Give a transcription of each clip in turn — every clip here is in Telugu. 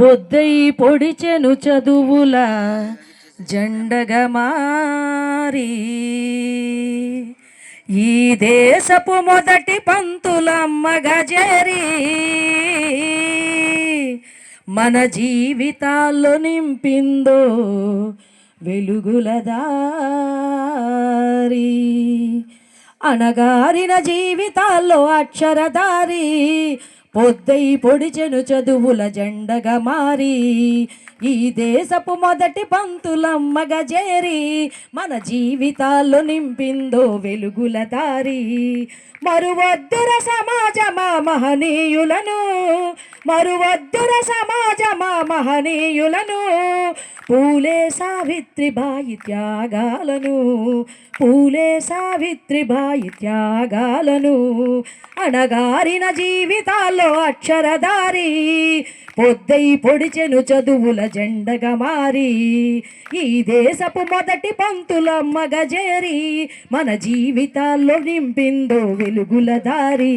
బొద్దై పొడిచెను చదువుల జెండగా మారి. ఈ దేశపు మొదటి పంతులమ్మ చేరి మన జీవితాల్లో నింపిందో వెలుగుల దారి. అణగారిన జీవితాల్లో అక్షరదారి పొద్దై పొడిచెను చదువుల జెండగా మారి ఈ దేశపు మొదటి పంతులమ్మగా చేరి మన జీవితాల్లో నింపిందో వెలుగుల దారి. మరువద్దుర సమాజమా మహనీయులను మరువద్దుర సమాజమా మహనీయులను పూలే సావిత్రిబాయి త్యాగాలను పూలే సావిత్రిబాయి త్యాగాలను అణగారిన జీవితాల్లో అక్షరదారి పొద్దై పొడిచెను చదువుల జెండగా మారి ఈ దేశపు మొదటి పంతులమ్మ గజేరి మన జీవితాల్లో నింపిందో వెలుగుల దారి.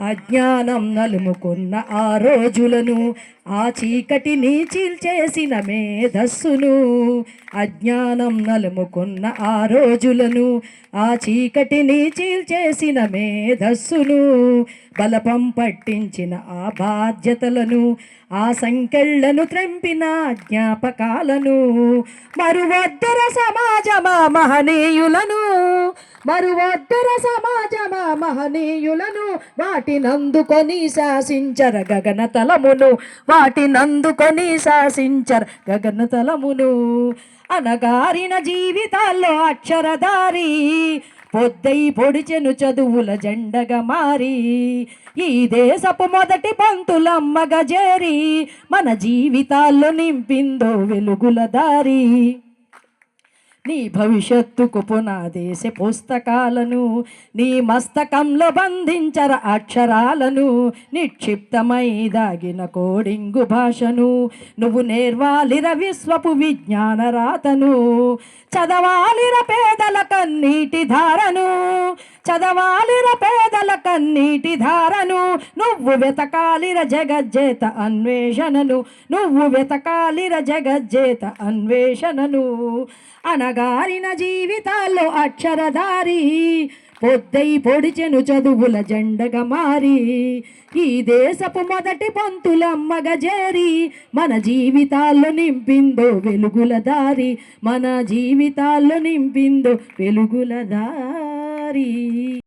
అజ్ఞానం నలుముకున్న ఆ రోజులను ఆ చీకటిని చీల్చేసిన మేధస్సును. అజ్ఞానం నలుముకున్న ఆ రోజులను ఆ చీకటిని చీల్చేసిన మేధస్సును. బలపం పట్టించిన ఆ బాధ్యతలను ఆ సంకెళ్ళను త్రెంపిన జ్ఞాపకాలను. మరువద్దర సమాజమా మహనీయులను మరువద్దర సమాజమా మహనీయులను వాటినందుకొని శాసించర గగన తలమును. వాటినందుకొని శాసించర గగన తలమును. అనగారిన జీవితాల్లో అక్షరదారి పొద్దై పొడిచెను చదువుల జెండగా మారి. ఈ దేశపు మొదటి పంతులమ్మగా చేరి మన జీవితాల్లో నింపిందో వెలుగుల దారి. నీ భవిష్యత్తుకు పునాదేశ పుస్తకాలను నీ మస్తకంలో బంధించర అక్షరాలను నిక్షిప్తమై దాగిన కోడింగు భాషను నువ్వు నేర్వాలిర విశ్వపు విజ్ఞాన రాతను చదవాలిర పేదల కన్నీటి ధారను చదవాలి కన్నీటి ధారను నువ్వు వెతకాలిర జగజ్జేత అన్వేషణను నువ్వు వెతకాలిర జగజ్జేత అన్వేషణను. అనగారిన జీవితాల్లో అక్షరధారి పొద్దై పొడిచెను చదువుల జెండగా మారి. ఈ దేశపు మొదటి పంతులమ్మగ చేరి మన జీవితాల్లో నింపిందో వెలుగుల దారి మన జీవితాల్లో నింపిందో వెలుగుల దారి.